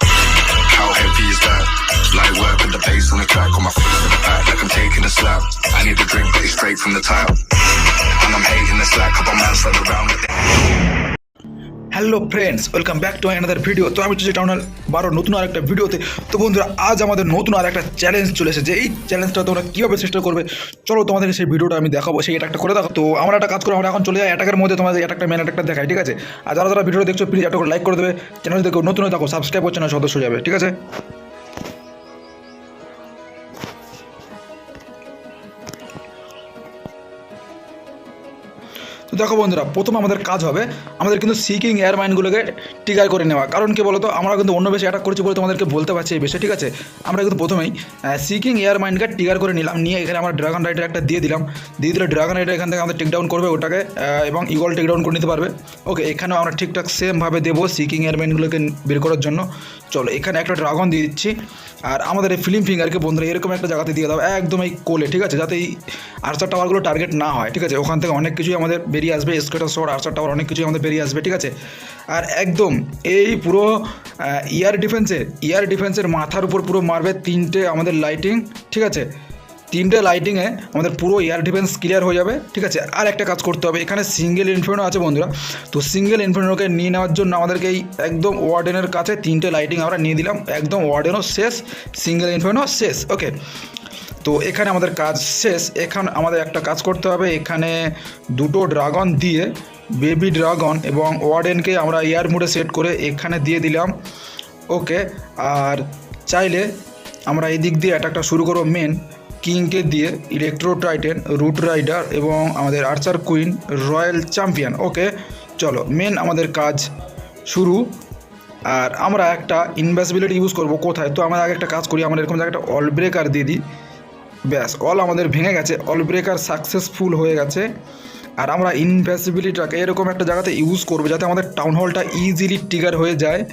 How heavy is that? Light work with the bass on the track, on my feet to the back, like I'm taking a slap. I need a drink, but it's straight from the tap. Hello friends welcome back to another video তো আমি চলছি টাউনাল বারো, নতুন আর একটা ভিডিওতে তো বন্ধুরা, আজ আমাদের নতুন আর একটা চ্যালেঞ্জ চলে এসেছে। এই চ্যালেঞ্জটা তোমরা কীভাবে চেষ্টা করবে? চলো তোমাদেরকে সেই ভিডিওটা আমি দেখাবো। সেই একটা করে দেখো তো আমরা একটা কাজ করে আমরা এখন চলে যাই অ্যাটাকের মধ্যে। তোমাদের একটা মেন একটা দেখাই, ঠিক আছে? আর যারা যারা ভিডিও দেখছ প্লিজ একটা করে লাইক করে দেবে। চ্যানেল দেখো নতুন থাকো সাবস্ক্রাইব করছে না সদস্য যাবে, ঠিক আছে? তো দেখো বন্ধুরা, প্রথম আমাদের কাজ হবে আমাদের কিন্তু সিকিং এয়ার মাইনগুলোকে টিকার করে নেওয়া। কারণ কি বলতো? আমরা কিন্তু অন্য বেশি অ্যাটাক করছি বলে তোমাদেরকে বলতে পারছি এই বিষয়ে ঠিক আছে? আমরা কিন্তু প্রথমেই সিকিং এয়ার মাইনকে টিকার করে নিলাম। নিয়ে এখানে আমরা ড্রাগন রাইডার একটা দিয়ে দিলাম। দিয়ে দিলে ড্রাগন রাইডার এখান থেকে আমাদের টেকডাউন করবে ওটাকে এবং ইগল টেকডাউন করে নিতে পারবে। ওকে এখানেও আমরা ঠিকঠাক সেমভাবে দেবো সিকিং এয়ার মাইনগুলোকে বের করার জন্য। চলো, এখানে একটা ড্রাগন দিয়ে দিচ্ছি। আর আমাদের এই ফিল্ম ফিঙ্গারকে বন্ধুরা, এরকম একটা জায়গাতে দিয়ে দাও, একদম এই কোলে, ঠিক আছে? যাতে এই আর্চার টাওয়ারগুলো টার্গেট না হয়, ঠিক আছে? ওখান থেকে অনেক কিছুই আমাদের বেরিয়ে আসবে স্কেটার শট আর্চার টাওয়ার অনেক কিছুই আমাদের বেরিয়ে আসবে, ঠিক আছে? আর একদম এই পুরো ইয়ার ডিফেন্সের ইয়ার ডিফেন্সের মাথার উপর পুরো মারবে তিনটে আমাদের লাইটিং ঠিক আছে? তিনটে লাইটিংয়ে আমাদের পুরো এয়ার ডিফেন্স ক্লিয়ার হয়ে যাবে, ঠিক আছে? আর একটা কাজ করতে হবে, এখানে সিঙ্গেল ইনফিনিটো আছে বন্ধুরা। তো সিঙ্গেল ইনফিনিটোকে নিয়ে নেওয়ার জন্য আমাদেরকে এই একদম ওয়ার্ডেনের কাছে তিনটে লাইটিং আমরা নিয়ে দিলাম। একদম ওয়ার্ডেনও শেষ সিঙ্গেল ইনফিনিটো শেষ ওকে তো এখানে আমাদের কাজ শেষ, এখানে আমাদের একটা কাজ করতে হবে, এখানে দুটো ড্রাগন দিয়ে বেবি ড্রাগন এবং ওয়ার্ডেনকে আমরা এয়ার মোডে সেট করে এখানে দিয়ে দিলাম ওকে আর চাইলে আমরা এই দিক দিয়ে অ্যাটাকটা শুরু করব মেন কিংকে দিয়ে ইলেকট্রো টাইটেন রুট রাইডার এবং আমাদের Archer Queen Royal Champion okay চলো মেন আমাদের কাজ শুরু। আর আমরা একটা ইনভেসিবিলিটি ইউজ করব কোথায়? তো আমরা আগে একটা কাজ করি, আমরা এরকম একটা অল ব্রেকার দিয়ে দিই। ব্যাস অল আমাদের ভেঙে গেছে অল ব্রেকার সাকসেসফুল হয়ে গেছে। আর আমরা ইনভেসিবিলিটাকে এরকম একটা জায়গাতে ইউজ করব যাতে আমাদের টাউন হলটা ইজিলি টিগার হয়ে যায়।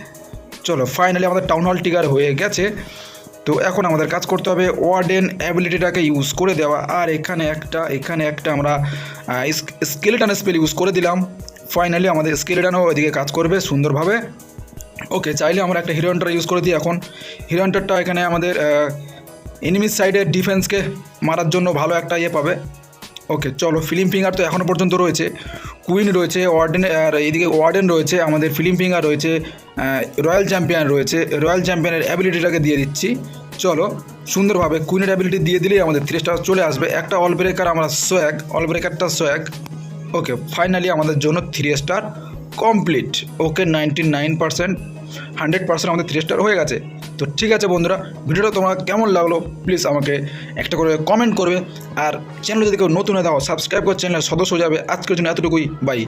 চলো ফাইনালি আমাদের টাউন হল টিগার হয়ে গেছে। তো এখন আমাদের কাজ করতে হবে ওয়ার্ডেন অ্যাবিলিটিটাকে ইউজ করে দেওয়া। আর এখানে একটা এখানে একটা আমরা স্কেলেটান স্পেল ইউজ করে দিলাম। ফাইনালি আমাদের স্কেলেটানও ওইদিকে কাজ করবে সুন্দরভাবে। ওকে চাইলে আমরা একটা হিরোন্টার ইউজ করে দিই এখন। হিরোন্টারটা এখানে আমাদের এনিমির সাইডের ডিফেন্সকে মারার জন্য ভালো একটা ইয়ে পাবে। ওকে চলো ফিল্ম ফিঙ্গার তো এখনও পর্যন্ত রয়েছে। কুইন রয়েছে ওয়ার্ডেন আর এইদিকে ওয়ার্ডেন রয়েছে, আমাদের ফিল্ম ফিঙ্গার রয়েছে রয়্যাল চ্যাম্পিয়ন রয়েছে। রয়্যাল চ্যাম্পিয়নের অ্যাবিলিটিটাকে দিয়ে দিচ্ছি। চলো, সুন্দরভাবে কুইনের অ্যাবিলিটি দিয়ে দিলেই আমাদের থ্রি স্টার চলে আসবে। একটা অল ব্রেকার আমরা সোয়াগ অল ব্রেকারটা সোয়াগ ওকে ফাইনালি আমাদের জন্য three star complete okay ninety nine percent hundred percent আমাদের থ্রি স্টার হয়ে গেছে। তো ঠিক আছে বন্ধুরা, ভিডিওটা তোমার কেমন লাগল প্লিজ আমাকে একটা করে কমেন্ট করবে। আর চ্যানেল যদি কেউ নতুন হয়ে দাও সাবস্ক্রাইব করে চ্যানেলের সদস্য হয়ে যাবে। আজকের জন্য এতটুকুই বাই